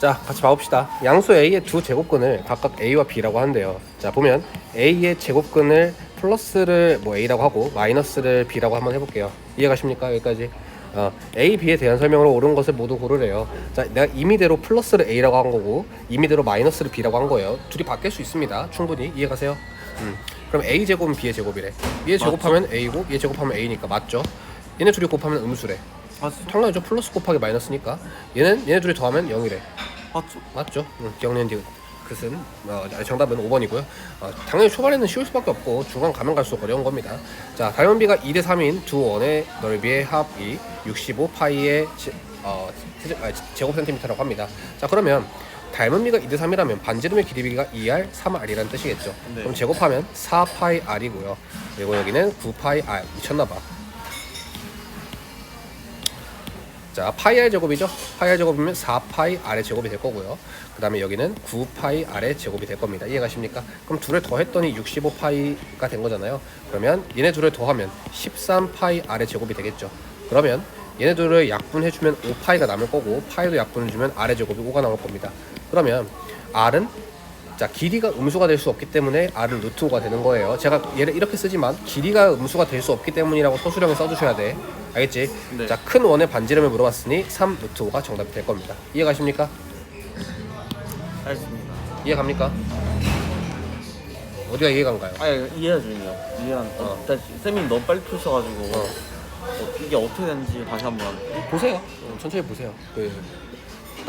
자, 같이 봐봅시다. 양수 A의 두 제곱근을 각각 A와 B라고 하는데요. 자, 보면 A의 제곱근을 플러스를 뭐 A라고 하고 마이너스를 B라고 한번 해볼게요. 이해가십니까? 여기까지. 어, A, B에 대한 설명으로 옳은 것을 모두 고르래요. 자, 내가 임의대로 플러스를 A라고 한 거고 임의대로 마이너스를 B라고 한 거예요. 둘이 바뀔 수 있습니다. 충분히 이해가세요? 음. 그럼 A 제곱은 B의 제곱이래. 얘 제곱하면 A고 얘 제곱하면 A니까 맞죠? 얘네 둘이 곱하면 음수래. 맞죠? 당연하죠. 플러스 곱하기 마이너스니까. 얘는 얘네 둘이 더하면 0이래. 맞죠? 맞죠? 응, 기억낸 뒤 그것은 어, 정답은 5번이고요. 어, 당연히 초반에는 쉬울 수밖에 없고 중간 가면 갈수록 어려운 겁니다. 자, 다연비가 2대 3인 두 원의 넓이의 합이 65파이의 제, 어, 제곱 센티미터라고 합니다. 자, 그러면 닮은비가 2대 3이라면 반지름의 길이비가 2r, 3r이라는 뜻이겠죠. 네. 그럼 제곱하면 4파이 r이고요. 그리고 여기는 9파이 r 미쳤나봐. 자, 파이 r 제곱이죠. 파이 r 제곱이면 4파이 r의 제곱이 될 거고요. 그 다음에 여기는 9파이 r의 제곱이 될 겁니다. 이해가십니까? 그럼 둘을 더했더니 65파이가 된 거잖아요. 그러면 얘네 둘을 더하면 13파이 r의 제곱이 되겠죠. 그러면 얘네 둘을 약분해주면 5파이가 남을 거고 파이도 약분해주면 r의 제곱이 5가 나올 겁니다. 그러면 r은 자 길이가 음수가 될 수 없기 때문에 r은 루트 5가 되는 거예요. 제가 얘를 이렇게 쓰지만 길이가 음수가 될 수 없기 때문이라고 서술형에 써주셔야 돼. 알겠지? 네. 자큰 원의 반지름을 물어봤으니 3 루트 5가 정답이 될 겁니다. 이해가십니까? 알겠습니다. 이해 갑니까? 어디가 이해간가요? 아 이해가 중이요. 이해가 안. 어. 어. 일단 쌤이 너무 빨리 푸셔가지고 어. 어, 이게 어떻게 되는지 다시 한번. 보세요. 어, 천천히 보세요. 그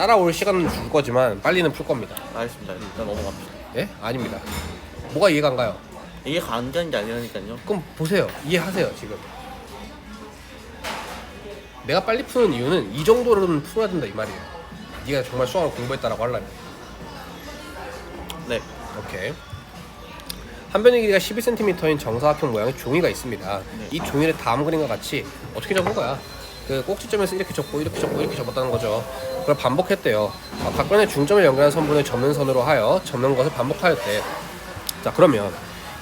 따라올 시간은 줄 거지만 빨리는 풀 겁니다. 알겠습니다. 일단 넘어갑시다. 예? 아닙니다. 뭐가 이해가 안 가요? 이해가 안 가는 게 아니라니까요. 그럼 보세요. 이해하세요 지금. 내가 빨리 푸는 이유는 이 정도로는 풀어야 된다 이 말이에요. 네가 정말 수학을 공부했다라고 하려면. 네. 오케이. 한 변의 길이가 12cm인 정사각형 모양의 종이가 있습니다. 네. 이 종이를 다음 그림과 같이 어떻게 적은 거야? 그 꼭지점에서 이렇게 적고 이렇게 적고 이렇게 접었다는 거죠. 그걸 반복했대요. 아, 각 변의 중점을 연결하는 선분을 접는 선으로 하여 접는 것을 반복하였대. 자 그러면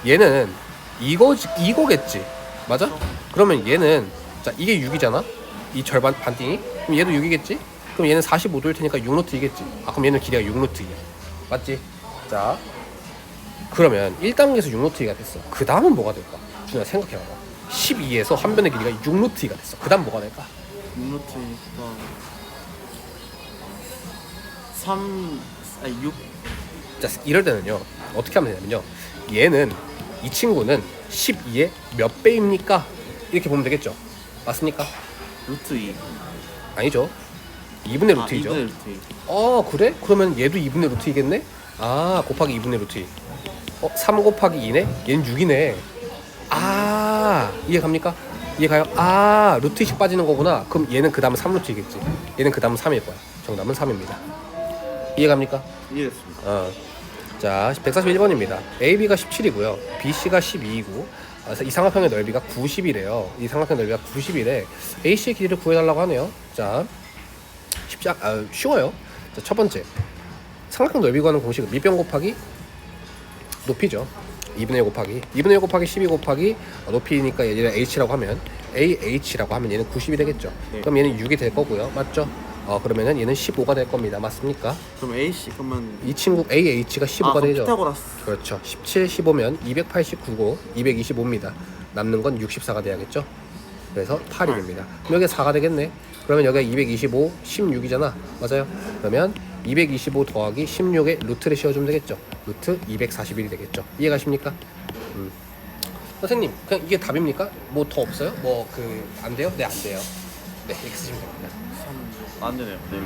얘는 이거 이거겠지, 맞아? 그러면 얘는 자 이게 6이잖아. 이 절반 반띵이. 그럼 얘도 6이겠지? 그럼 얘는 45도일 테니까 6루트 이겠지. 아 그럼 얘는 길이가 6루트이야. 맞지? 자 그러면 1단계에서 6루트이가 됐어. 그 다음은 뭐가 될까? 준아 생각해봐봐. 12에서 한 변의 길이가 6루트이가 됐어. 그 다음 뭐가 될까? 6루트니까 3 아니 6 자, 이럴 때는요. 어떻게 하면 되냐면요. 얘는 이 친구는 12의 몇 배입니까? 이렇게 보면 되겠죠. 맞습니까? 루트 2. 아니죠. 2분의 아, 루트이죠. 2분의 루트 2. 어, 그래? 그러면 얘도 2분의 루트이겠네? 아, 곱하기 2분의 루트 2. 어, 3 곱하기 2네? 얘는 6이네. 아, 이해 갑니까? 이해 가요? 아, 루트 2씩 빠지는 거구나. 그럼 얘는 그 다음은 3루트이겠지. 얘는 그 다음은 3일 거야. 정답은 3입니다. 이해 갑니까? 이해됐습니다. 어. 자, 141번입니다. AB가 17이고요. BC가 12이고 이 삼각형의 넓이가 90이래요. 이 삼각형 넓이가 90이래. AC의 길이를 구해달라고 하네요. 자, 쉽지 않, 아, 쉬워요. 자, 첫 번째. 삼각형 넓이 구하는 공식은 밑변 곱하기 높이죠. 2분의 1 곱하기 2분의 1 곱하기 12 곱하기 어, 높이니까 얘를 h라고 하면 AH라고 하면 얘는 90이 되겠죠. 네. 그럼 얘는 6이 될 거고요. 맞죠? 어, 그러면은 얘는 15가 될 겁니다. 맞습니까? 그럼 A C 그러면 이 친구 AH가 15가 아, 되죠. 피타고라스. 그렇죠. 17, 15면 289고 225입니다. 남는 건 64가 돼야겠죠. 그래서 8이 됩니다. 그럼 여기 4가 되겠네. 그러면 여기가 225, 16이잖아. 맞아요. 그러면 225 더하기 16에 루트를 씌워주면 되겠죠. 루트 241이 되겠죠. 이해가십니까? 음. 선생님, 그냥 이게 답입니까? 뭐 더 없어요? 뭐 그 안 돼요? 네, 안 돼요. 네, 이렇게 쓰시면 됩니다. 3. 안 되네요. 네.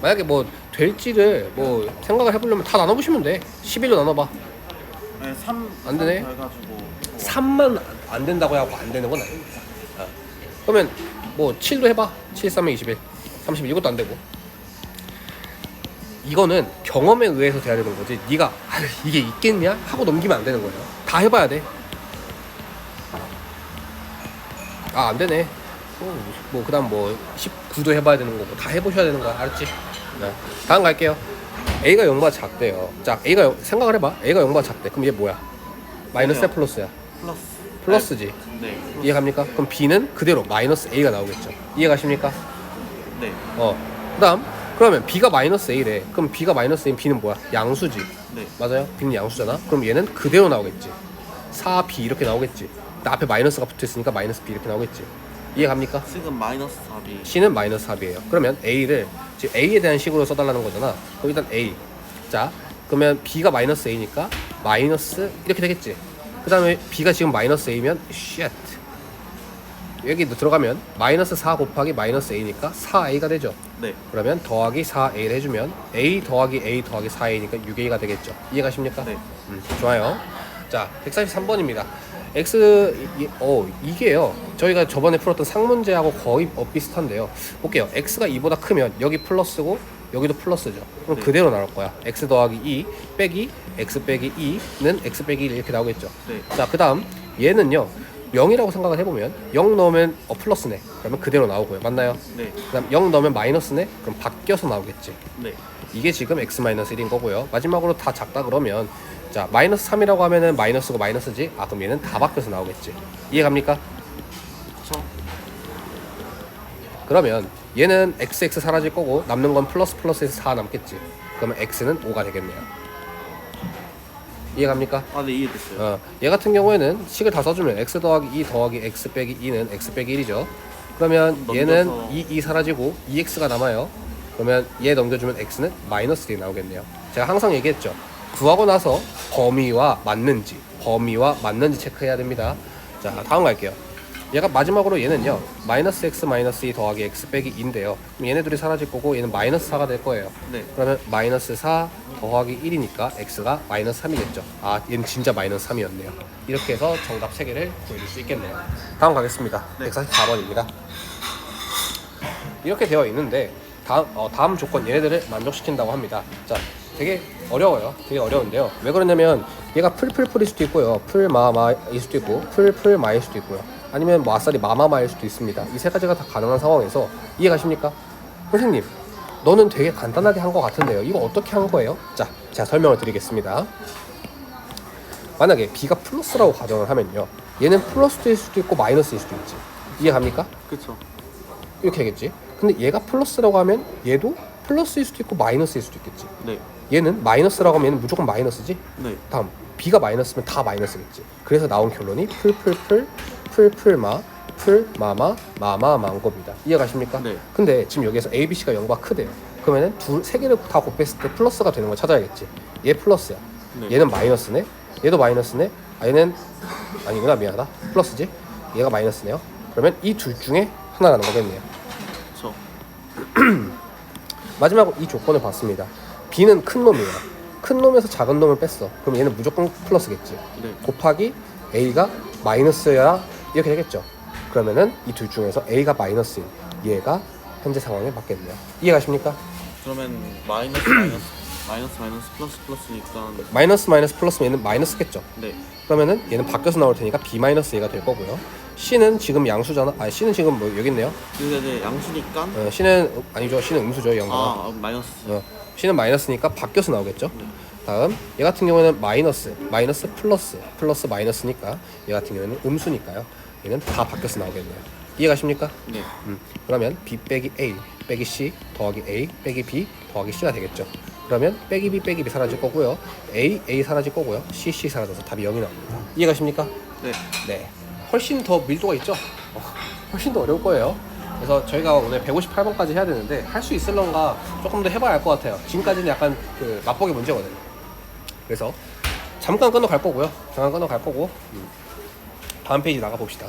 만약에 뭐 될지를 뭐 생각을 해보려면 다 나눠보시면 돼. 11로 나눠봐. 네, 3. 안 되네. 해 가지고 3만 안 된다고 하고 안 되는 건 아닙니다. 어. 그러면 뭐 7도 해봐. 7, 3에 21. 30 이것도 안 되고. 이거는 경험에 의해서 돼야 되는 거지. 네가 아, 이게 있겠냐 하고 넘기면 안 되는 거예요. 다 해봐야 돼. 아 안 되네. 어, 뭐 그다음 뭐 19도 해봐야 되는 거고 다 해보셔야 되는 거야. 알았지? 네. 다음 갈게요. A가 0보다 작대요. 자 A가 영- 생각을 해봐. A가 0보다 작대. 그럼 얘 뭐야? 마이너스야. 플러스야? 플러스. 플러스지. 네. 플러스. 이해갑니까? 그럼 B는 그대로 마이너스 A가 나오겠죠. 이해가십니까? 네. 어. 그다음 그러면 b가 마이너스 a래. 그럼 b가 마이너스 a면 b는 뭐야? 양수지. 네. 맞아요? b는 양수잖아. 그럼 얘는 그대로 나오겠지. 4b 이렇게 나오겠지. 근데 앞에 마이너스가 붙어 있으니까 마이너스 b 이렇게 나오겠지. 이해 갑니까? 지금 마이너스 4비. c는 마이너스 4이에요. 그러면 a를 지금 a에 대한 식으로 써달라는 거잖아. 그럼 일단 a. 자, 그러면 b가 마이너스 a니까 마이너스 이렇게 되겠지. 그 다음에 b가 지금 마이너스 a면 shit. 여기 들어가면 마이너스 4 곱하기 마이너스 a니까 4a가 되죠. 네. 그러면 더하기 4a를 해주면 a 더하기 a 더하기 4a니까 6a가 되겠죠. 이해가십니까? 네. 음, 좋아요. 자, 143번입니다. x 이, 어 이게요. 저희가 저번에 풀었던 상문제하고 거의 어, 비슷한데요. 볼게요. x가 2보다 크면 여기 플러스고 여기도 플러스죠. 그럼 네. 그대로 나올 거야. x 더하기 2 빼기 x 빼기 2는 x 빼기 1 이렇게 나오겠죠. 네. 자, 그다음 얘는요. 0이라고 생각을 해보면 0 넣으면 어 플러스네. 그러면 그대로 나오고요. 맞나요? 네. 그다음 0 넣으면 마이너스네. 그럼 바뀌어서 나오겠지. 네. 이게 지금 x 마이너스 1인 거고요. 마지막으로 다 작다 그러면 자 마이너스 3이라고 하면은 마이너스고 마이너스지. 아 그럼 얘는 다 바뀌어서 나오겠지. 이해 갑니까? 그쵸. 그러면 얘는 xx 사라질 거고 남는 건 플러스 플러스에서 4 남겠지. 그러면 x는 5가 되겠네요. 이해 갑니까? 아, 네, 이해됐어요. 어, 얘 같은 경우에는 식을 다 써주면 x 더하기 2 더하기 x 빼기 2는 x 빼기 1이죠. 그러면 얘는 넘겨서. 2, 2 사라지고 2x가 남아요. 그러면 얘 넘겨주면 x는 마이너스 1이 나오겠네요. 제가 항상 얘기했죠. 구하고 나서 범위와 맞는지, 범위와 맞는지 체크해야 됩니다. 자, 다음 갈게요. 얘가 마지막으로 얘는요. 마이너스 x 마이너스 2 더하기 x 빼기 2인데요. 그럼 얘네 둘이 사라질 거고 얘는 마이너스 4가 될 거예요. 네. 그러면 마이너스 4 더하기 1이니까 x가 마이너스 3이겠죠. 아, 얘는 진짜 마이너스 3이었네요. 이렇게 해서 정답 3개를 구해줄 수 있겠네요. 다음 가겠습니다. 네. 144번입니다. 이렇게 되어 있는데 다음, 어, 다음 조건 얘네들을 만족시킨다고 합니다. 자, 되게 어려워요. 되게 어려운데요. 왜 그러냐면 얘가 풀풀풀일 수도 있고요. 풀마마일 수도 있고 풀풀마일 수도 있고요. 아니면 뭐 아싸리 마마마일 수도 있습니다. 이 세 가지가 다 가능한 상황에서 이해가십니까? 선생님, 너는 되게 간단하게 한 것 같은데요. 이거 어떻게 한 거예요? 자, 제가 설명을 드리겠습니다. 만약에 b가 플러스라고 가정을 하면요. 얘는 플러스일 수도 있고 마이너스일 수도 있지. 이해 갑니까? 그쵸. 이렇게 되겠지. 근데 얘가 플러스라고 하면 얘도 플러스일 수도 있고 마이너스일 수도 있겠지. 네. 얘는 마이너스라고 하면 얘는 무조건 마이너스지. 네. 다음 b가 마이너스면 다 마이너스겠지. 그래서 나온 결론이 풀풀풀 풀풀마 풀마마 마마마인 겁니다. 이해가십니까? 네. 근데 지금 여기에서 a, b, c가 0과 크대요. 그러면은 두세 개를 다 곱했을 때 플러스가 되는 걸 찾아야겠지. 얘 플러스야. 네. 얘는 마이너스네. 얘도 마이너스네. 아 얘는 아니구나 미안하다. 플러스지. 얘가 마이너스네요. 그러면 이 둘 중에 하나라는 거겠네요. 그쵸. 마지막으로 이 조건을 봤습니다. B는 큰 놈이에요. 큰 놈에서 작은 놈을 뺐어. 그럼 얘는 무조건 플러스겠지. 네. 곱하기 A가 마이너스여야 이렇게 되겠죠. 그러면은 이 둘 중에서 A가 마이너스인 얘가 현재 상황에 맞겠네요. 이해가십니까? 그러면 마이너스 마이너스 마이너스 마이너스 플러스 플러스니까 마이너스 마이너스 플러스 얘는 마이너스겠죠. 네. 그러면은 얘는 바뀌어서 나올 테니까 B 마이너스 얘가 될 거고요. C는 지금 양수잖아. 아 C는 지금 뭐 여기 있네요. 근데 이제 양수니까 어, C는 음- 아니죠. C는 음수죠. 영가. 아 아, 마이너스 어, C는 마이너스니까 바뀌어서 나오겠죠. 다음 얘 같은 경우에는 마이너스, 마이너스 플러스, 플러스 마이너스니까 얘 같은 경우에는 음수니까요. 얘는 다 바뀌어서 나오겠네요. 이해가십니까? 네. 음, 그러면 B 빼기 A 빼기 C 더하기 A 빼기 B 더하기 C가 되겠죠. 그러면 빼기 B 빼기 B 사라질 거고요. A A 사라질 거고요. C C 사라져서 답이 0이 나옵니다. 이해가십니까? 네. 네. 훨씬 더 밀도가 있죠? 어, 훨씬 더 어려울 거예요. 그래서 저희가 오늘 158번까지 해야 되는데 할 수 있을런가 조금 더 해봐야 알 것 같아요. 지금까지는 약간 그 맛보기 문제거든요. 그래서 잠깐 끊어 갈 거고요. 잠깐 끊어 갈 거고 음. 다음 페이지 나가 봅시다.